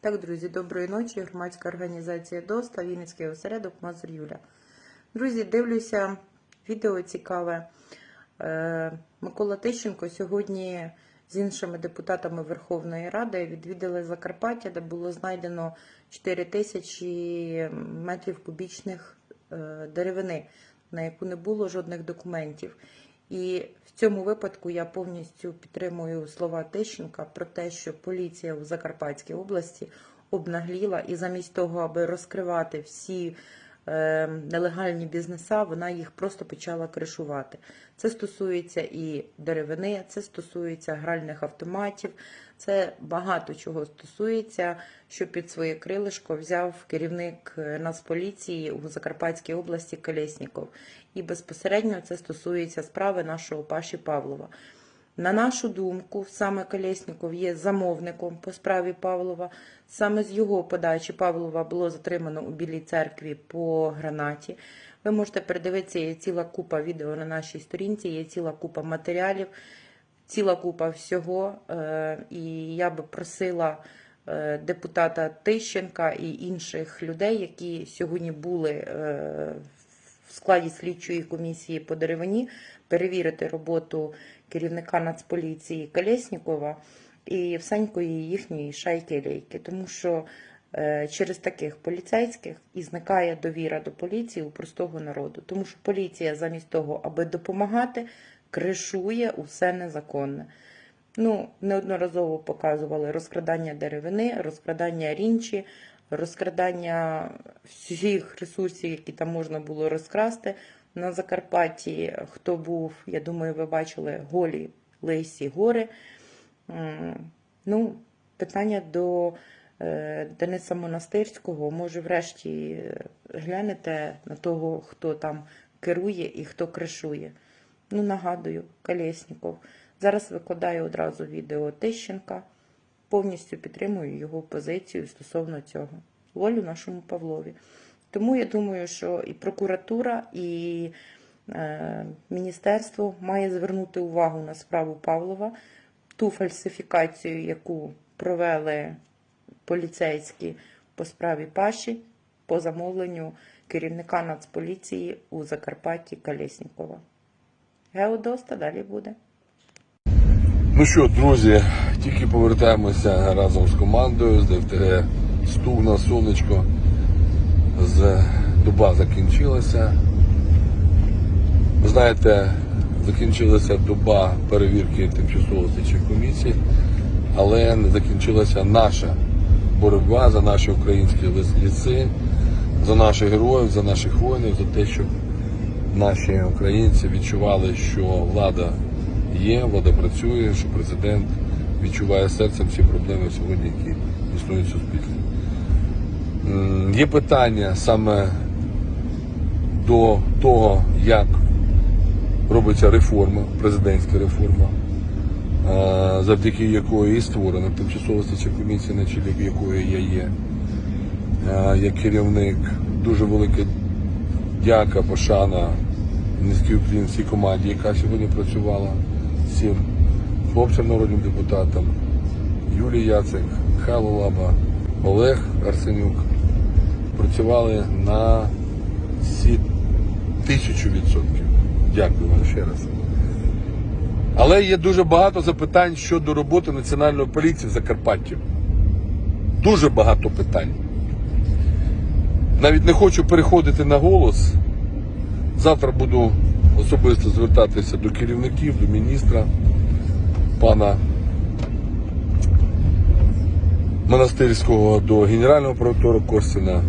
Так, друзі, доброї ночі. Громадська організація ДОСТА, Вінницький осередок, Мазур Юля. Друзі, дивлюся відео цікаве. Е, Микола Тищенко сьогодні з іншими депутатами Верховної Ради відвідали Закарпаття, де було знайдено 4 тисячі метрів кубічних е, деревини, на яку не було жодних документів. І в цьому випадку я повністю підтримую слова Тищенка про те, що поліція в Закарпатській області обнагліла і замість того, аби розкривати всі нелегальні бізнеса, вона їх просто почала кришувати. Це стосується і деревини, це стосується гральних автоматів, це багато чого стосується, що під своє крилишко взяв керівник е, Нацполіції у Закарпатській області Колєсніков. І безпосередньо це стосується справи нашого Паші Павлова. На нашу думку, саме Колєсніков є замовником по справі Павлова. Саме з його подачі Павлова було затримано у Білій церкві по гранаті. Ви можете передивитися, є ціла купа відео на нашій сторінці, є ціла купа матеріалів, ціла купа всього. Е, І я би просила е, депутата Тищенка і інших людей, які сьогодні були е, в складі слідчої комісії по деревині, перевірити роботу керівника Нацполіції Колєснікова і всенької їхньої шайки лейки, тому що е, через таких поліцейських і зникає довіра до поліції у простого народу, тому що поліція замість того, аби допомагати, кришує усе незаконне. Ну, неодноразово показували розкрадання деревини, розкрадання рінчі, розкрадання всіх ресурсів, які там можна було розкрасти. На Закарпатті, хто був, я думаю, ви бачили голі лисі гори. Ну, питання до е, Дениса Монастирського. Може, врешті е, глянете на того, хто там керує і хто кришує. Ну, нагадую, Колєсніков. Зараз викладаю одразу відео Тищенка. Повністю підтримую його позицію стосовно цього. Волю нашому Павлові. Тому я думаю, що і прокуратура, і е, міністерство має звернути увагу на справу Павлова, ту фальсифікацію, яку провели поліцейські по справі Паші по замовленню керівника Нацполіції у Закарпатті Колєснікова. Геодоста далі буде. Ну що, друзі, тільки повертаємося разом з командою з ДФТГ Стугна, сонечко. З доба закінчилася. Ви знаєте, закінчилася доба перевірки тимчасової слідчих комісій, але не закінчилася наша боротьба за наші українські ліс- ліси, за наших героїв, за наших воїнів, за те, щоб наші українці відчували, що влада є, влада працює, що президент відчуває серцем всі проблеми сьогодні, які існують в суспільстві. Є питання саме до того, як робиться реформа, президентська реформа, е, завдяки якої і створена тимчасова слідча комісія, на чолі якої я є, е, як керівник. Дуже велика дяка, пошана низький всій команді, яка сьогодні працювала всім хлопцям народним депутатам, Юлій Яцик, Михайло Лаба, Олег Арсенюк працювали на всі тисячу відсотків. Дякую вам ще раз. Але є дуже багато запитань щодо роботи Національної поліції в Закарпатті. Дуже багато питань. Навіть не хочу переходити на голос. Завтра буду особисто звертатися до керівників, до міністра, пана Монастирського, до генерального прокурора Костіна,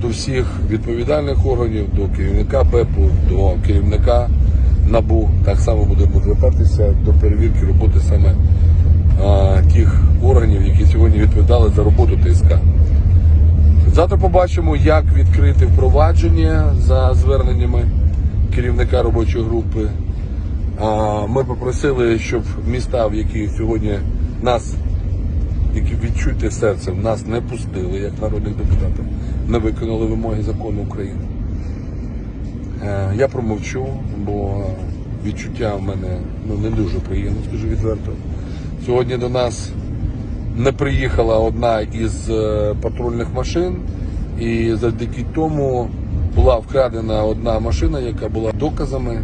до всіх відповідальних органів, до керівника ПЕПу, до керівника НАБУ. Так само будемо звертатися до перевірки роботи саме а, тих органів, які сьогодні відповідали за роботу ТСК. Завтра побачимо, як відкрити впровадження за зверненнями керівника робочої групи. Ми попросили, щоб міста, в які сьогодні нас, які відчуйте серцем, нас не пустили як народних депутатів, не виконали вимоги закону України. Е, Я промовчу, бо відчуття в мене ну, не дуже приємно, скажу відверто. Сьогодні до нас не приїхала одна із е, патрульних машин, і завдяки тому була вкрадена одна машина, яка була доказами,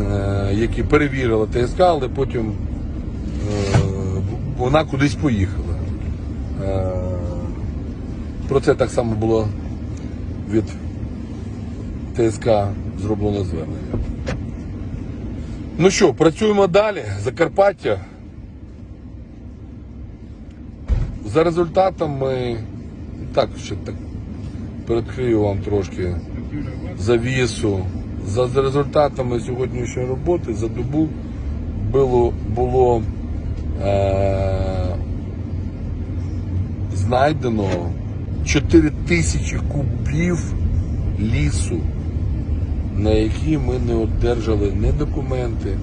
е, які перевірила ТСК, але потім е, вона кудись поїхала. Е, Про це так само було від ТСК зроблено звернення. Ну що, працюємо далі. Закарпаття. За результатами, так, ще так передкрию вам трошки завісу. За, результатами сьогоднішньої роботи за добу було, було е, знайдено 4 тисячі кубів лісу, на які ми не одержали ні документи,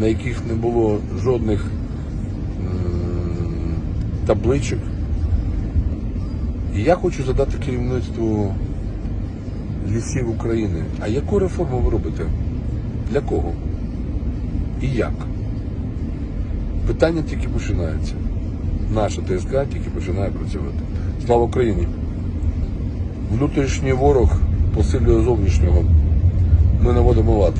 на яких не було жодних м, табличок. І я хочу задати керівництву лісів України. А яку реформу ви робите? Для кого? І як? Питання тільки починається. Наша ТСК тільки починає працювати. Слава Україні! Внутрішній ворог посилює зовнішнього. Ми наводимо лад.